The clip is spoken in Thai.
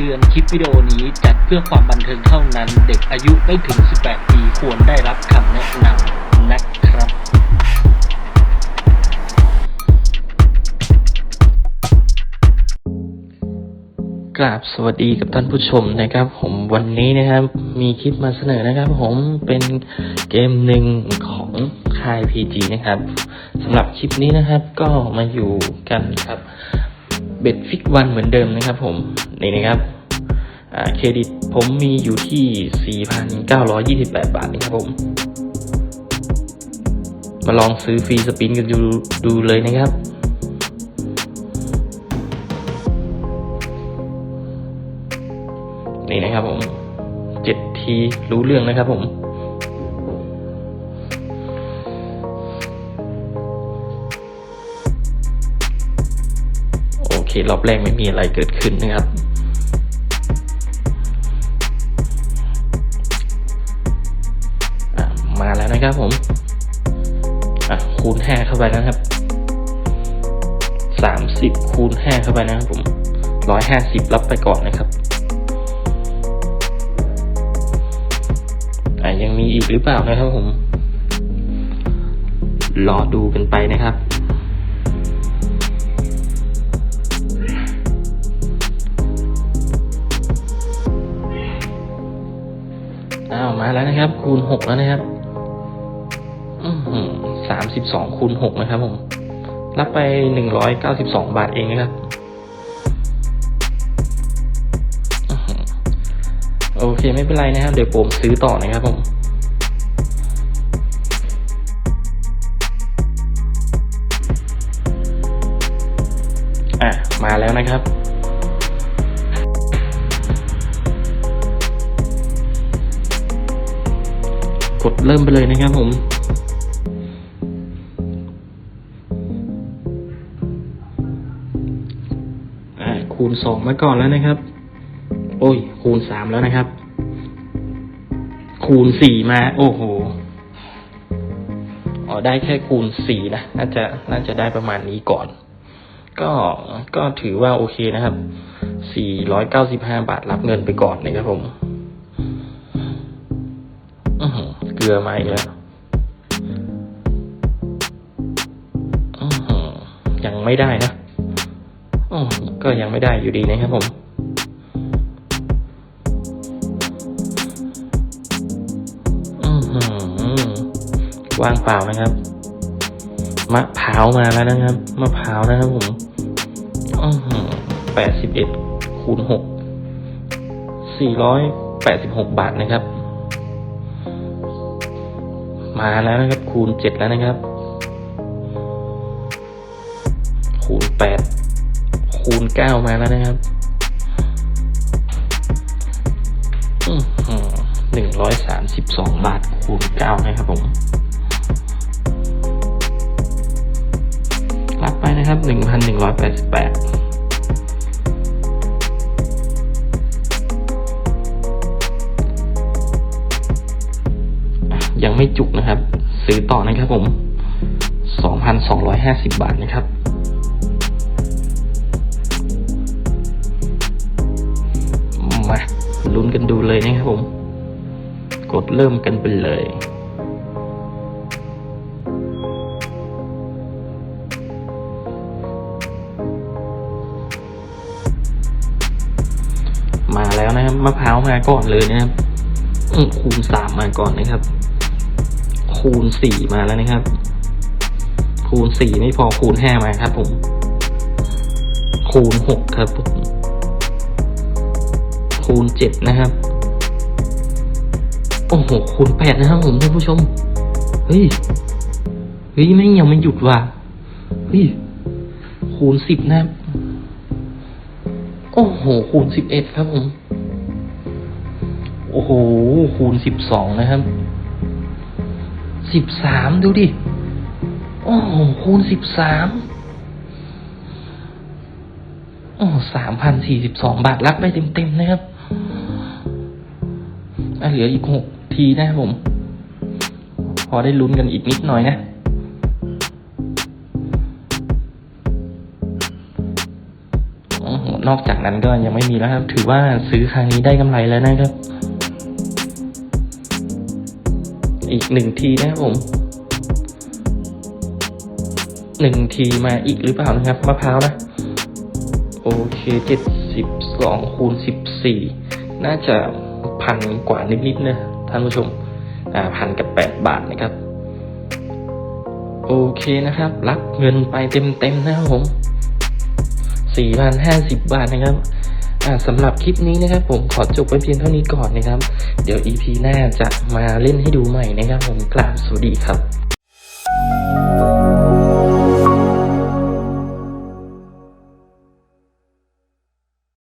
เตือนคลิปวิดีโอนี้จัดเพื่อความบันเทิงเท่านั้น เด็กอายุไม่ถึง 18 ปีควรได้รับคำแนะนำนะครับกราบสวัสดีกับท่านผู้ชมนะครับ ผมวันนี้นะครับ มีคลิปมาเสนอนะครับ ผมเป็นเกมหนึ่งของค่าย PG นะครับสำหรับคลิปนี้นะครับก็มาอยู่กันครับ เบ็ดฟิกวันเหมือนเดิมนะครับผมนี่นะครับเครดิตผมมีอยู่ที่ 4,928 บาทนะครับผม มาลองซื้อฟรีสปินกันดูดูเลยนะครับนี่นะครับผมเจ็ดทีรู้เรื่องนะครับผม เครอบแรกไม่มีอะไรเกิดขึ้นนะครับมาแล้วนะครับผมคูณห้าเข้าไปนะครับสามสิบคูณห้าเข้าไปนะครับผมร้อยห้าสิบรับไปก่อนนะครับยังมีอีกหรือเปล่านะครับผม รอดูกันไปนะครับ มาแล้วนะครับ คูณหกแล้วนะครับสามสิบสองคูณหกนะครับผมรับไปหนึ่งร้อยเก้าสิบสองบาทเองนะครับ โอเคไม่เป็นไรนะครับ เดี๋ยวผมซื้อต่อนะครับผมอะมาแล้วนะครับ ดเริ่มไปเลยนะครับผมคูณสองมาก่อนแล้วนะครับ โอ้ย คูณสามแล้วนะครับ คูณสี่มา โอ้โหอ๋อได้แค่คูณสี่นะ น่าจะ น่าจะได้ประมาณนี้ก่อน ก็ ก็ถือว่าโอเคนะครับ สี่ร้อยเก้าสิบห้าบาทรับเงินไปก่อนนะครับผม อื้อหือ เกลือมาอีกแล้วอื้อหือยังไม่ได้นะอืมก็ยังไม่ได้อยู่ดีนะครับผมอือหือว่างเปล่านะครับ มะพร้าวมาแล้วนะครับ มะพร้าวนะครับผมอือหือแปดสิบเอ็ดคูณหกสี่ร้อยแปดสิบหกบาทนะครับ มาแล้วนะครับ คูณเจ็ดแล้วนะครับ คูณแปดคูณเก้ามาแล้วนะครับหนึ่งร้อยสามสิบสองบาทคูณเก้านะครับผมรับไปนะครับหนึ่งพันหนึ่งร้อยแปดสิบแปด ไม่จุกนะครับ ซื้อต่อนะครับผม2,250 บาทนะครับ มาลุ้นกันดูเลยนะครับผม กดเริ่มกันไปเลยมาแล้วนะครับมะพร้าวมาก่อนเลยนะครับอืมคูณสามมาก่อนนะครับ คูณสี่มาแล้วนะครับ คูณสี่ไม่พอคูณห้ามาครับ ผม คูณหกครับผมคูณเจ็ดนะครับ โอ้โหคูณแปดนะครับ ผมท่านผู้ชม เฮ้ย เฮ้ยไม่งยังไม่หยุดว่ะ เฮ้ย คูณสิบนะครับ โอ้โห คูณสิบเอ็ดครับผม โอ้โห คูณสิบสองนะครับ สิบสามดูดิ โอ้โหคูณสิบสามโอ้สามพันสี่สิบสองบาทรับไปเต็มๆนะครับอะเหลืออีกหกทีนะครับผม พอได้ลุ้นกันอีกนิดหน่อยนะ นอกจากนั้นก็ยังไม่มีแล้วครับ ถือว่าซื้อครั้งนี้ได้กำไรแล้วนะครับ อีกหนึ่งทีนะครับผมหนึ่งทีมาอีกหรือเปล่านะครับมะพร้าวนะ โอเคเจ็ดสิบสองคูณสิบสี่น่าจะพันกว่านิดๆนะท่านผู้ชม อ่าพันกับแปดบาทนะครับ โอเคนะครับ รับเงินไปเต็มๆนะครับผมสี่พันห้าสิบบาทนะครับ สำหรับคลิปนี้นะครับ ผมขอจบไว้เพียงเท่านี้ก่อนนะครับ เดี๋ยว EP หน้าจะมาเล่นให้ดูใหม่นะครับ ผมกราบสวัสดีครับ